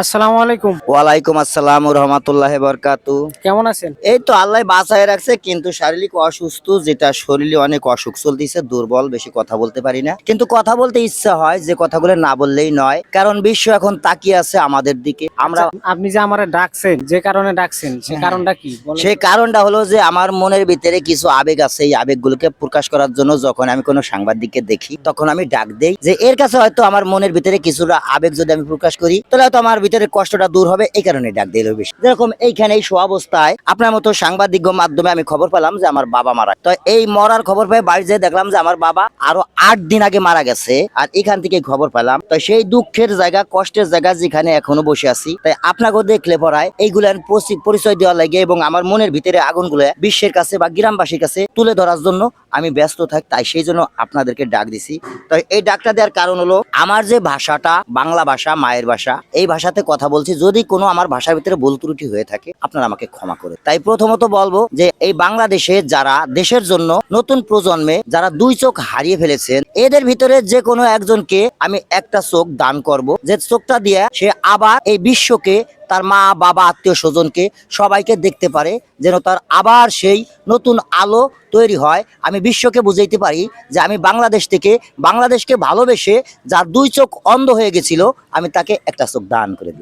আসসালামু আলাইকুম। ওয়ালাইকুম আসসালাম রহমতুল্লাহ বরকাতু। কেমন আছেন? এই তো আল্লাহ বাঁচায় রাখছে কিন্তু শারীরিক অসুস্থ যেটা শরীরে অনেক অসুখ চলতেছে দুর্বল বেশি কথা বলতে পারি না। কিন্তু কথা বলতে ইচ্ছা হয় যে কথাগুলো না বললেই নয় কারণ বিশ্ব এখন তাকিয়ে আছে আমাদের দিকে। আমরা আচ্ছা, আপনি যে আমারে ডাকছেন যে কারণে ডাকছেন সে কারণটা কি? সেই কারণটা হলো যে আমার মনের ভিতরে কিছু আবেগ আছে এই আবেগগুলোকে প্রকাশ করার জন্য যখন আমি কোনো সাংবাদিককে দেখি তখন আমি ডাক দেই যে এর কাছে হয়তো আমার মনের ভিতরে কিছুটা আবেগ যদি আমি প্রকাশ করি তাহলে হয়তো আমার ভিতরে কষ্টটা দূর হবে, এই কারণে ডাক দিল বেশি। যেরকম এইখানে এই অবস্থায় আপনার মতো সাংবাদিক মাধ্যমে আমি খবর পেলাম যে আমার বাবা মারা তো এই মরার খবর পেয়ে বাড়ি যেয়ে দেখলাম যে আমার বাবা আরও আট দিন আগে মারা গেছে আর এখান থেকে খবর পেলাম। তো সেই দুঃখের জায়গা, কষ্টের জায়গা যেখানে এখনও বসে আছি, তাই আপনাকেও দেখলে পড়ায় এইগুলার পরিচয় দেওয়া লাগে এবং আমার মনের ভিতরে আগুনগুলো বিশ্বের কাছে বা গ্রামবাসীর কাছে তুলে ধরার জন্য আমি ব্যস্ত থাকি, তাই সেই জন্য আপনাদেরকে ডাক দিছি। তো এই ডাকটা দেওয়ার কারণ হলো, আমার যে ভাষাটা, বাংলা ভাষা, মায়ের ভাষা, এই ভাষাতে কথা বলছি, যদি কোনো আমার ভাষার ভিতরে ভুল ত্রুটি হয়ে থাকে, আপনারা আমাকে ক্ষমা করে তাই প্রথমত বলব যে, এই বাংলাদেশে যারা দেশের জন্য নতুন প্রজন্মে যারা দুই চোখ হারিয়ে ফেলেছেন এদের ভিতরে যে কোনো একজনকে আমি একটা চোখ দান করব। যে চোখটা দিয়ে সে আবার এই বিশ্বকে, তার মা, বাবা, আত্মীয় স্বজনকে সবাইকে দেখতে পারে, যেন তার আবার সেই নতুন আলো তৈরি হয়। আমি বিশ্বকে বুঝাইতে পারি যে আমি বাংলাদেশ থেকে, বাংলাদেশকে ভালোবেসে যার দুই চোখ অন্ধ হয়ে গেছিল, আমি তাকে একটা চোখ দান করে দিলাম।